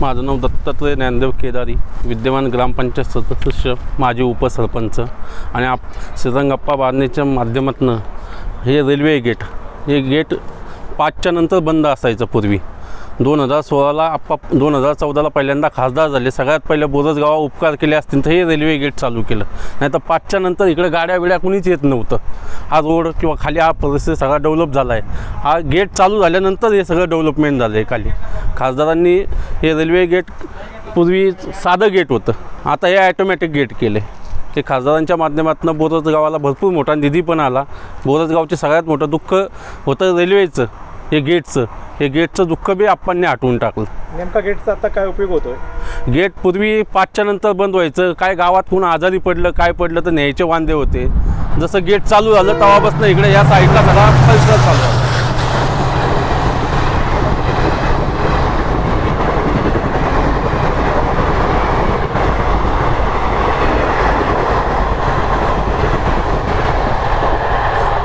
माझं नाव दत्तात्रय ज्ञानदेव केदारी विद्यमान ग्रामपंचायत सदस्य माजी उपसरपंच आणि आप श्रीरंगप्पा बारणेच्या माध्यमातून हे रेल्वे गेट हे गेट पाचच्या नंतर बंद असायचं पूर्वी. दोन हजार सोळाला आप्पा दोन हजार चौदाला पहिल्यांदा खासदार झाले. सगळ्यात पहिले बोरसगावा उपकार केले असतील तर हे रेल्वे गेट चालू केलं. नाही तर पाचच्या नंतर इकडे गाड्या बिड्या कुणीच येत नव्हतं. हा रोड किंवा खाली हा परिसर सगळा डेव्हलप झाला आहे हा गेट चालू झाल्यानंतर हे सगळं डेव्हलपमेंट झालं आहे खाली खासदारांनी हे रेल्वे गेट पूर्वी साधं गेट होतं. आता हे ॲटोमॅटिक गेट केलं ते खासदारांच्या माध्यमातून बोरसगावाला भरपूर मोठा निधी पण आला. बोरसगावचे सगळ्यात मोठं दुःख होतं रेल्वेचं हे गेटचं हे गेटचं दुःख बी आप्पांनी आटवून टाकलं. नेमका गेटचा आता काय उपयोग होतोय? गेट पूर्वी पाचच्या नंतर बंद व्हायचं. काय गावात कोण आजारी पडलं काय पडलं तर न्यायचे वांदे होते. जसं गेट चालू झालं तेव्हापासून इकडे या साईडला सगळा परिसर चालू झाला.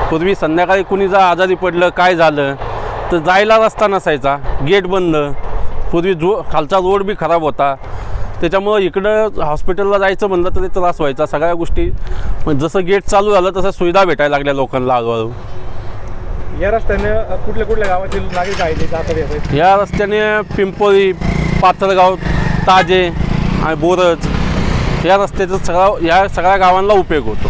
पूर्वी संध्याकाळी कुणी जर आजारी पडलं काय झालं? तर जायला रस्ता नसायचा. गेट बंद. पूर्वी जो खालचा रोड बी खराब होता. त्याच्यामुळं इकडं हॉस्पिटलला जायचं म्हणलं तरी त्रास व्हायचा. सगळ्या गोष्टी पण जसं गेट चालू झालं तसं सुविधा भेटायला लागल्या लोकांना हळूहळू या रस्त्याने कुठल्या कुठल्या गावातील नागरिक आहेत जातात या रस्त्याने पिंपळी पाथरगाव ताजे आणि बोरज या रस्त्याचा सगळा या सगळ्या गावांना उपयोग होतो.